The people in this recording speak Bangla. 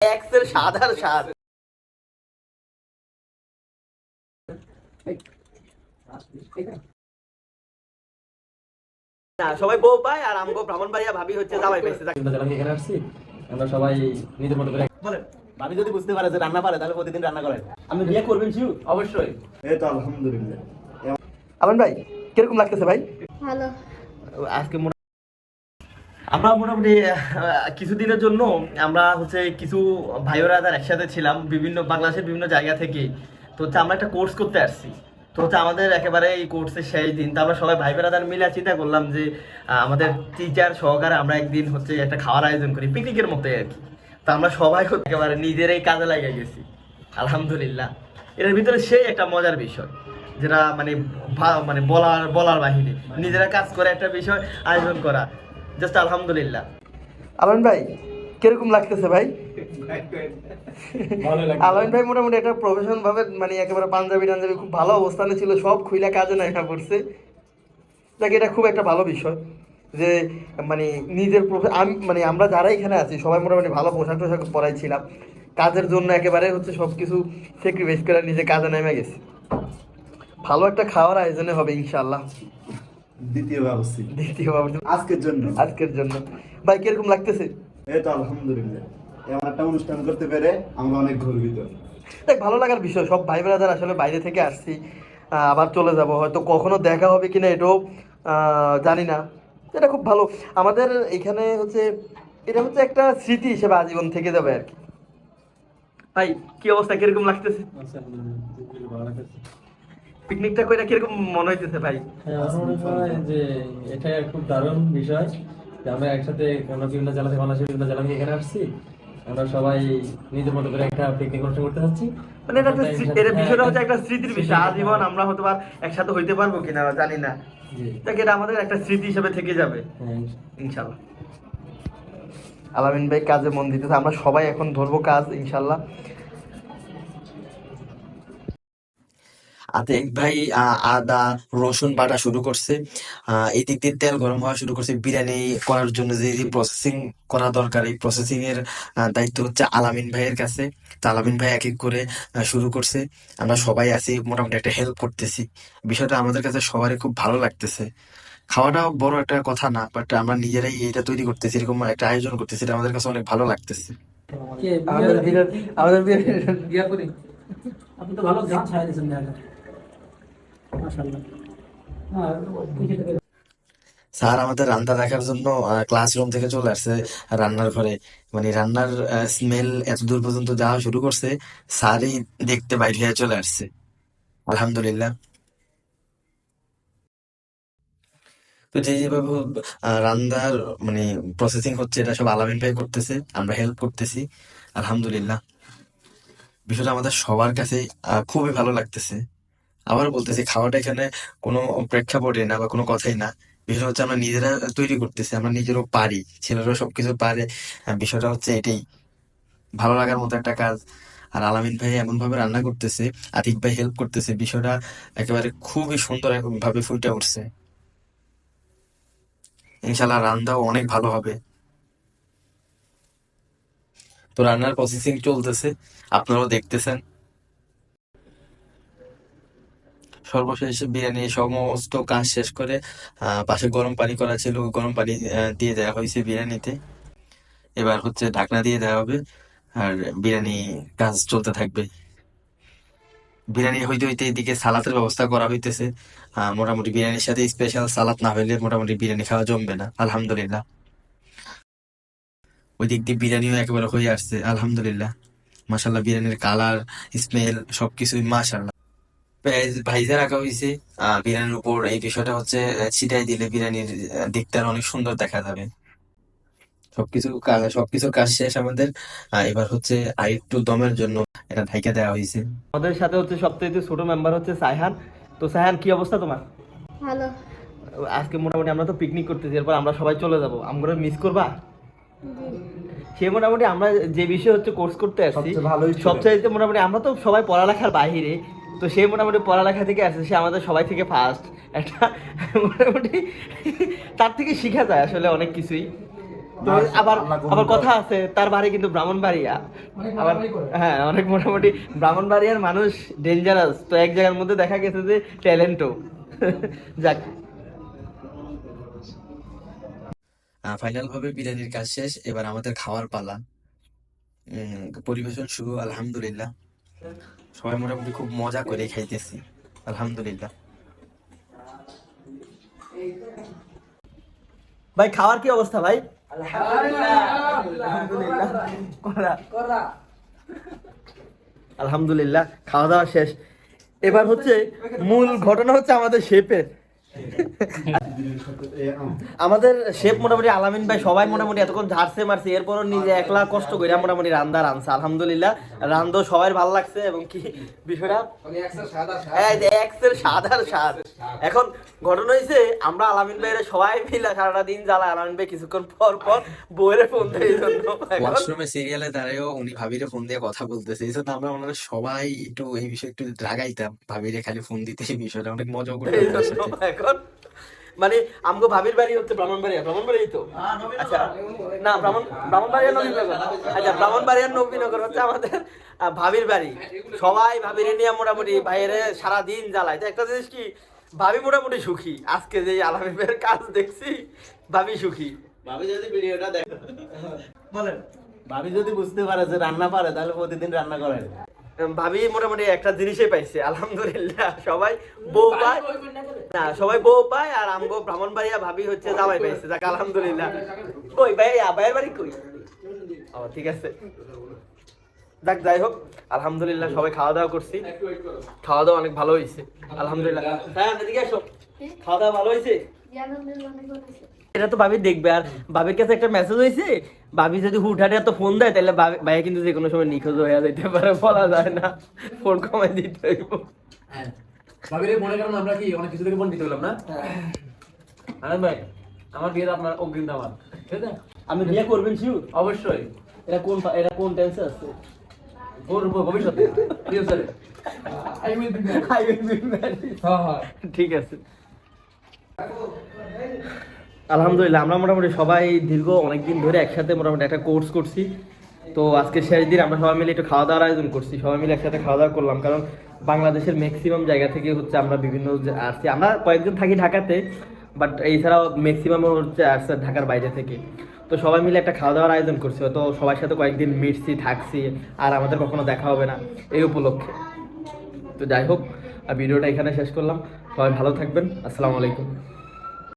এক্সের স্বাদ আর স্বাদ না সবাই বউ পায় আর আমগো ব্রাহ্মণবাড়িয়া ভাবি হচ্ছে জামাই পাইছে। এখানে আসছি আমরা সবাই নিজের মতো করে বলেন। ভাবি যদি বুঝতে পারে যে রান্না পারে তাহলে প্রতিদিন রান্না করেন। আপনি বিয়ে করবেন শিউ? অবশ্যই। এই তো আলহামদুলিল্লাহ। আমান ভাই কীরকম লাগতেছে ভাই? ভালো। আজকে আমরা মোটামুটি কিছুদিনের জন্য আমরা হচ্ছে কিছু ভাই রাজার একসাথে ছিলাম, বিভিন্ন বাংলাদেশের বিভিন্ন জায়গা থেকে। তো হচ্ছে আমরা একটা কোর্স করতে আসছি। তো হচ্ছে আমাদের একেবারে এই কোর্সের শেষ দিন, তো আমরা সবাই ভাই বেড়াদার মিলে চিন্তা করলাম যে আমাদের টিচার সহকারে আমরা একদিন হচ্ছে একটা খাওয়ার আয়োজন করি পিকনিকের মতোই আর কি। তো আমরা সবাই একেবারে নিজেরাই কাজে লাগিয়ে গেছি, আলহামদুলিল্লাহ। এর ভিতরে সেই একটা মজার বিষয়, যেটা মানে মানে বলার বলার বাহিনী নিজেরা কাজ করে একটা বিষয় আয়োজন করা। জাস্ট আলহামদুলিল্লাহ আলম ভাই কীরকম লাগতেছে ভাই? ভালো ভাই মোটামুটি একটা প্রফেশনাল ভাবে মানে একেবারে পাঞ্জাবি টাঞ্জাবি খুব ভালো অবস্থানে ছিল সব খুইলা কাজে নাইকা পড়ছে। দেখ এটা খুব একটা ভালো বিষয় যে মানে নিজের আম- মানে আমরা যারা এখানে আছি সবাই মোটামুটি ভালো পোশাক টোশাক পরাইছিলাম কাজের জন্য একেবারে হচ্ছে সব কিছু স্যাক্রিফাইস করে নিজে কাজে নেমে গেছে। ভালো একটা খাওয়ার আয়োজনে হবে ইনশাল্লাহ দ্বিতীয় দ্বিতীয় আজকের জন্য। আজকের জন্য। ভাই কীরকম লাগতেছে? এই তো আলহামদুলিল্লাহ। এমন একটা অনুষ্ঠান করতে পেরে আমরা অনেক গর্বিত। দেখ ভালো লাগার বিষয় সব ভাই ব্রাদার আসলে বাইরে থেকে আসছি আবার চলে যাব। হয়তো কখনো দেখা হবে কিনা এটাও আহ, জানি না। এটা খুব ভালো। আমাদের এখানে হচ্ছে এটা হচ্ছে একটা স্মৃতি হিসেবে আজীবন থেকে যাবে আর কি। ভাই কি অবস্থা? কীরকম লাগতেছে। পিকনিকটা কইরা কীরকম মনে হইতেছে ভাই? হ্যাঁ, যে এটা খুব দারুণ বিষয় যে আমরা একসাথে আমরা বিভিন্ন জেলা থেকে বাংলাদেশের বিভিন্ন জেলা এখানে আসছি। আমরা সবাই নিজের মতো করে একটা পিকনিক অনুষ্ঠান করতে যাচ্ছি। মানে এটা এটা বিষয়টা হচ্ছে একটা স্মৃতির বিষয়। আজীবন আমরা হয়তো একসাথে হইতে পারব কিনা জানি না। দেখ এটা আমাদের একটা স্মৃতি হিসেবে থেকে যাবে? হ্যাঁ ইনশাল্লাহ। আলামিন ভাই কাজে মন দিতেছে আমরা সবাই এখন ধরবো কাজ ইনশাল্লাহ। আতিক ভাই আহ, আদা রসুন বাটা শুরু করছে। আহ, এই দিক দিয়ে তেল গরম হওয়া শুরু করছে। বিরিয়ানি করার জন্য যে প্রসেসিং করা দরকার এই প্রসেসিং এর দায়িত্ব হচ্ছে আলামিন ভাইয়ের কাছে। তো আলামিন ভাই এক এক করে শুরু করছে। আমরা সবাই আছি মোটামুটি একটা হেল্প করতেছি। বিষয়টা আমাদের কাছে সবারই খুব ভালো লাগতেছে। খাওয়াটা বড় একটা কথা না বাট আমরা নিজেরাই এটা তৈরি করতেছি এরকম একটা আয়োজন করতেছি এটা আমাদের কাছে অনেক ভালো লাগতেছে। আমাদের আমাদের বিরাট বিয়া করি? আপনি তো ভালো গান ছাড়া দিয়েছেন স্যার, আমাদের রান্না দেখার জন্য ক্লাসরুম থেকে চলে আসছে রান্নার ঘরে। মানে রান্নার স্মেল এত দূর পর্যন্ত যাওয়া শুরু করছে, স্যারই দেখতে বাইরে হয়ে চলে আসছে। আলহামদুলিল্লাহ। তো যে যেভাবে রান্নার মানে প্রসেসিং হচ্ছে, এটা সব আলামিন ভাই করতেছে, আমরা হেল্প করতেছি। আলহামদুলিল্লাহ। বিষয়টা আমাদের সবার কাছে খুবই ভালো লাগতেছে। আবার বলতেছি, খাওয়াটা এখানে কোনো প্রেক্ষাপটে না বা কোনো কথাই না। বিষয়টা হচ্ছে আমরা নিজেরা তৈরি করতেছি, আমরা নিজেরও পারি, ছেলেরাও সবকিছু পারে। বিষয়টা হচ্ছে এটাই। ভালো লাগার মতো একটা কাজ। আর আলামিন ভাই এমন ভাবে রান্না করতেছে, আতিক ভাই হেল্প করতেছে, বিষয়টা একেবারে খুবই সুন্দর ভাবে ফুটে উঠছে। ইনশাল্লাহ রান্নাও অনেক ভালো হবে। তো রান্নার প্রসেসিং চলতেছে, আপনারাও দেখতেছেন। সর্বশেষ বিরিয়ানি সমস্ত কাজ শেষ করে পাশে গরম পানি করা ছিল গরম পানি দিয়ে দেওয়া হয়েছে বিরিয়ানিতে। এবার হচ্ছে ঢাকনা দিয়ে দেওয়া হবে, আর বিরিয়ানি কাজ চলতে থাকবে। বিরিয়ানি হইতে হইতে এদিকে সালাতের ব্যবস্থা করা হইতেছে। মোটামুটি বিরিয়ানির সাথে স্পেশাল সালাদ না হইলে মোটামুটি বিরিয়ানি খাওয়া জমবে না, আলহামদুলিল্লাহ। ওই দিক দিয়ে বিরিয়ানিও একেবারে হয়ে আসছে, আলহামদুলিল্লাহ। মাশাল্লাহ বিরিয়ানির কালার, স্মেল সবকিছুই মাশাল্লাহ পেঁয়াজ ভাইজা রাখা হয়েছে আহ বিরিয়ানির উপর এই বিষয়টা হচ্ছে ছিটাই দিলে বিরিয়ানির আরও অনেক সুন্দর দেখা যাবে। সবকিছু কা- সবকিছুর কাজ শেষ আমাদের। এবার হচ্ছে আর একটু দমের জন্য এটা ঢাইকা দেওয়া হয়েছে আমাদের সাথে হচ্ছে সবথেকে ছোট মেম্বার হচ্ছে সাইহান তো সাইহান কি অবস্থা তোমার? ভালো। আজকে মোটামুটি আমরা তো পিকনিক করতেছি এরপর আমরা সবাই চলে যাব। আমরা মিস করবা? সে মোটামুটি আমরা যে বিষয়ে হচ্ছে কোর্স করতে আসছি সবচেয়ে। মোটামুটি আমরা তো সবাই পড়ালেখার বাইরে তো সে মোটামুটি পড়ালেখা থেকে আসছে সে আমাদের সবাই থেকে ফার্স্ট একটা মোটামুটি তার থেকে শিখা যায় আসলে অনেক কিছুই। তো আবার আবার কথা আছে তার বাড়ি কিন্তু ব্রাহ্মণবাড়িয়া। আবার হ্যাঁ অনেক মোটামুটি ব্রাহ্মণবাড়িয়ার মানুষ ডেঞ্জারাস তো এক জায়গার মধ্যে দেখা গেছে যে ট্যালেন্টও যাক। ফাইনাল ভাবে বিরিয়ানির কাজ শেষ এবার আমাদের খাওয়ার পালা। পরিবেশন শুরু আলহামদুলিল্লাহ। সবাই মোটামুটি খুব মজা করে খাইতেছি। আলহামদুলিল্লাহ। ভাই খাওয়ার কি অবস্থা ভাই? আলহামদুলিল্লাহ। খাওয়া দাওয়া শেষ। এবার হচ্ছে মূল ঘটনা হচ্ছে আমাদের শেপের আমাদের শেফ মোটামুটি আলামিন ভাই সবাই মোটামুটি এতক্ষণ ঝাড়ছে মারছে এরপরও নিজে একলা কষ্ট করে মোটামুটি রান্দা রানছে আলহামদুলিল্লাহ। রান্ধো সবাই ভালো লাগছে এবং কি বিষয়টা? এক্সের স্বাদ স্বাদ এখন ঘটনা হয়েছে আমরা আলামিন ভাইয়ের সবাই মিলে সারাটা দিন জ্বালা আলামিন ভাই কিছুক্ষণ পর পর বইয়ের ফোন দেয় জন্য। ওয়াশরুমে সিরিয়ালে দাঁড়িয়েও উনি ভাবিরে ফোন দিয়ে কথা বলতেছে এই জন্য আমরা ওনারা সবাই একটু এই বিষয়ে একটু রাগাইতাম ভাবিরে খালি ফোন দিতে এই বিষয়টা অনেক জন্য সাথে। এখন মানে আমগো ভাবির বাড়ি হচ্ছে ব্রাহ্মণবাড়িয়া ব্রাহ্মণবাড়ি তো? আচ্ছা না ব্রাহ্মণ ব্রাহ্মণবাড়িয়া নবীনগর। আচ্ছা ব্রাহ্মণবাড়িয়া নবীনগর হচ্ছে আমাদের ভাবির বাড়ি। সবাই ভাবিরে নিয়ে মোটামুটি ভাইয়েরে সারা দিন জ্বালায়। তো একটা জিনিস কি ভাবি মোটামুটি সুখী। আজকে যে আলামিনের কাজ দেখছি ভাবি সুখী। ভাবি যদি ভিডিওটা দেখ বলেন। ভাবি যদি বুঝতে পারে যে রান্না পারে তাহলে প্রতিদিন রান্না করে ভাবি মোটামুটি একটা জিনিসই পাইছে আলহামদুলিল্লাহ। সবাই বউ পায়। না সবাই বউ পায় আর আমগো ব্রাহ্মণবাড়িয়া ভাবি হচ্ছে জামাই পাইছে যাক আলহামদুলিল্লাহ। কই ভাই আবাইয়ের বাড়ি কই? ও ঠিক আছে। যাক যাই হোক আলহামদুলিল্লাহ সবাই খাওয়া দাওয়া করছি। খাওয়া দাওয়া অনেক ভালো হয়েছে আলহামদুলিল্লাহ। হ্যাঁ এদিকে এসো খাওয়া দাওয়া ভালো হয়েছে এটা তো ভাবি দেখবে আর ভাবির কাছে একটা মেসেজ হয়েছে ভাবি যদি হুটহাটে এত ফোন দেয় তাহলে ভাইয়া কিন্তু যে কোনো সময় নিখোঁজ হয়ে যেতে পারে বলা যায় না। ফোন কমাই দিতে হইব। ভাবিরে মনে করেন আমরা কি অনেক কিছু থেকে বঞ্চিত হলাম না? আনন্দ ভাই আমার বিয়েতে আপনার অগ্রিম দামান ঠিক আছে? আপনি বিয়ে করবেন শিউর অবশ্যই। এটা কোন এটা কোন টেন্সে আছে? করব ভবিষ্যতে। ফিউচারে ঠিক আছে। আলহামদুলিল্লাহ, আমরা মোটামুটি সবাই দীর্ঘ অনেকদিন ধরে একসাথে মোটামুটি একটা কোর্স করছি। তো আজকে শেষ দিন আমরা সবাই মিলে একটু খাওয়া দাওয়ার আয়োজন করছি, সবাই মিলে একসাথে খাওয়া দাওয়া করলাম। কারণ বাংলাদেশের ম্যাক্সিমাম জায়গা থেকে হচ্ছে আমরা বিভিন্ন আসছি। আমরা কয়েকজন থাকি ঢাকাতে বাট এছাড়াও ম্যাক্সিমাম হচ্ছে আসছে ঢাকার বাইরে থেকে। তো সবাই মিলে একটা খাওয়া দাওয়ার আয়োজন করছি। তো সবার সাথে কয়েকদিন মিটছি থাকছি, আর আমাদের কখনো দেখা হবে না এই উপলক্ষে। তো যাই হোক ভিডিওটা এখানে শেষ করলাম। সবাই ভালো থাকবেন। আসসালামু আলাইকুম।